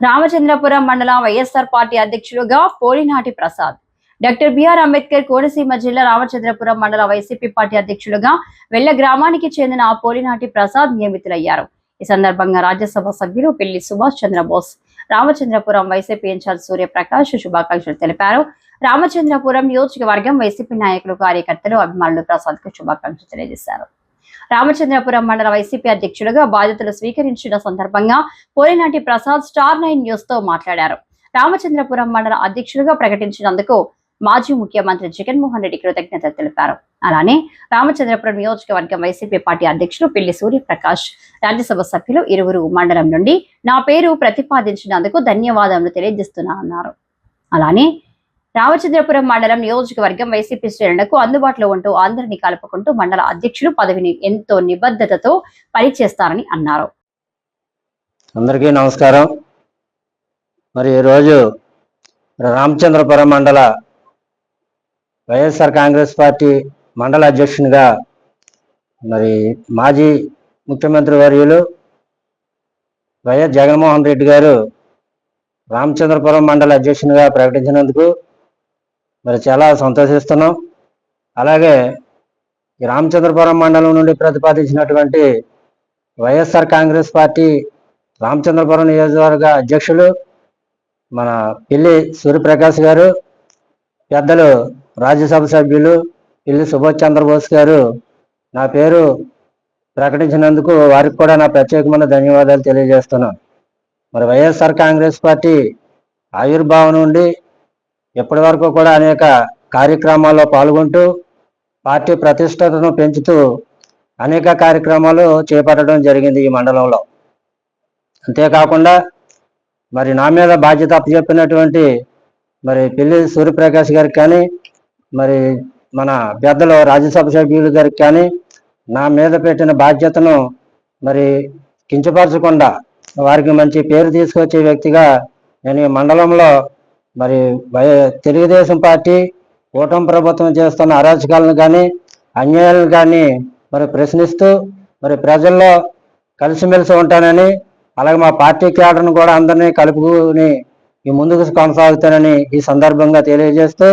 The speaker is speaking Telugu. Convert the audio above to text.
రామచంద్రపురం మండల వైఎస్ఆర్ పార్టీ అధ్యక్షులుగా పోలినాటి ప్రసాద్. డాక్టర్ బిఆర్ అంబేద్కర్ కోనసీమ జిల్లా రామచంద్రపురం మండల వైసీపీ పార్టీ అధ్యక్షులుగా వెళ్ళ గ్రామానికి చెందిన పోలినాటి ప్రసాద్ నియమితులయ్యారు. ఈ సందర్భంగా రాజ్యసభ సభ్యులు పిల్లి సుభాష్ చంద్రబోస్ రామచంద్రపురం వైసీపీ ఇన్ఛార్జ్ సూర్యప్రకాష్ శుభాకాంక్షలు తెలిపారు. రామచంద్రపురం నియోజకవర్గం వైసీపీ నాయకులు కార్యకర్తలు అభిమానులు ప్రసాద్కు శుభాకాంక్షలు తెలియజేశారు. రామచంద్రపురం మండల వైసీపీ అధ్యక్షుడిగా బాధ్యతలు స్వీకరించిన సందర్భంగా పోలినాటి ప్రసాద్ స్టార్ నైన్ న్యూస్తో మాట్లాడారు. రామచంద్రపురం మండల అధ్యక్షుడిగా ప్రకటించినందుకు మాజీ ముఖ్యమంత్రి జగన్మోహన్ రెడ్డి కృతజ్ఞతలు తెలిపారు. అలానే రామచంద్రపురం నియోజకవర్గం వైసీపీ పార్టీ అధ్యక్షులు పిల్లి సూర్యప్రకాష్ రాజ్యసభ సభ్యులు ఇరువురు మండలం నుండి నా పేరు ప్రతిపాదించినందుకు ధన్యవాదములు తెలియజేస్తున్నానన్నారు అలానే రామచంద్రపురం మండలం నియోజకవర్గం వైసీపీ శ్రేణులకు అందుబాటులో ఉంటూ అందరినీ కలుపుకుంటూ మండల అధ్యక్షులు పదవిని ఎంతో నిబద్ధతతో పనిచేస్తారని అన్నారు. అందరికీ నమస్కారం. మరి ఈరోజు రామచంద్రపురం మండల వైఎస్ఆర్ కాంగ్రెస్ పార్టీ మండల అధ్యక్షునిగా మరి మాజీ ముఖ్యమంత్రి వర్యులు వైఎస్ జగన్మోహన్ రెడ్డి గారు రామచంద్రపురం మండల అధ్యక్షునిగా ప్రకటించినందుకు మరి చాలా సంతోషిస్తున్నాం. అలాగే ఈ రామచంద్రపురం మండలం నుండి ప్రతిపాదించినటువంటి వైఎస్ఆర్ కాంగ్రెస్ పార్టీ రామచంద్రపురం నియోజకవర్గ అధ్యక్షులు మన పిల్లి సూర్యప్రకాష్ గారు పెద్దలు రాజ్యసభ సభ్యులు పిల్లి సుభాష్ చంద్రబోస్ గారు నా పేరు ప్రకటించినందుకు వారికి కూడా నా ప్రత్యేకమైన ధన్యవాదాలు తెలియజేస్తున్నాను. మరి వైఎస్ఆర్ కాంగ్రెస్ పార్టీ ఆవిర్భావం నుండి ఇప్పటి వరకు కూడా అనేక కార్యక్రమాల్లో పాల్గొంటూ పార్టీ ప్రతిష్టతను పెంచుతూ అనేక కార్యక్రమాలు చేపట్టడం జరిగింది ఈ మండలంలో. అంతేకాకుండా మరి నా మీద బాధ్యత అప్పచెప్పినటువంటి మరి పిల్లి సూర్యప్రకాష్ గారికి కానీ మరి మన పెద్దలు రాజ్యసభ సభ్యులు గారికి కానీ నా మీద పెట్టిన బాధ్యతను మరి కించపరచకుండా వారికి మంచి పేరు తీసుకొచ్చే వ్యక్తిగా నేను ఈ మండలంలో మరి తెలుగుదేశం పార్టీ కూటమి ప్రభుత్వం చేస్తున్న అరాచకాలను కానీ అన్యాయాలను కానీ మరి ప్రశ్నిస్తూ మరి ప్రజల్లో కలిసిమెలిసి ఉంటానని అలాగే మా పార్టీ క్యాడర్ను కూడా అందరినీ కలుపుకుని ఈ ముందుకు కొనసాగుతానని ఈ సందర్భంగా తెలియజేస్తూ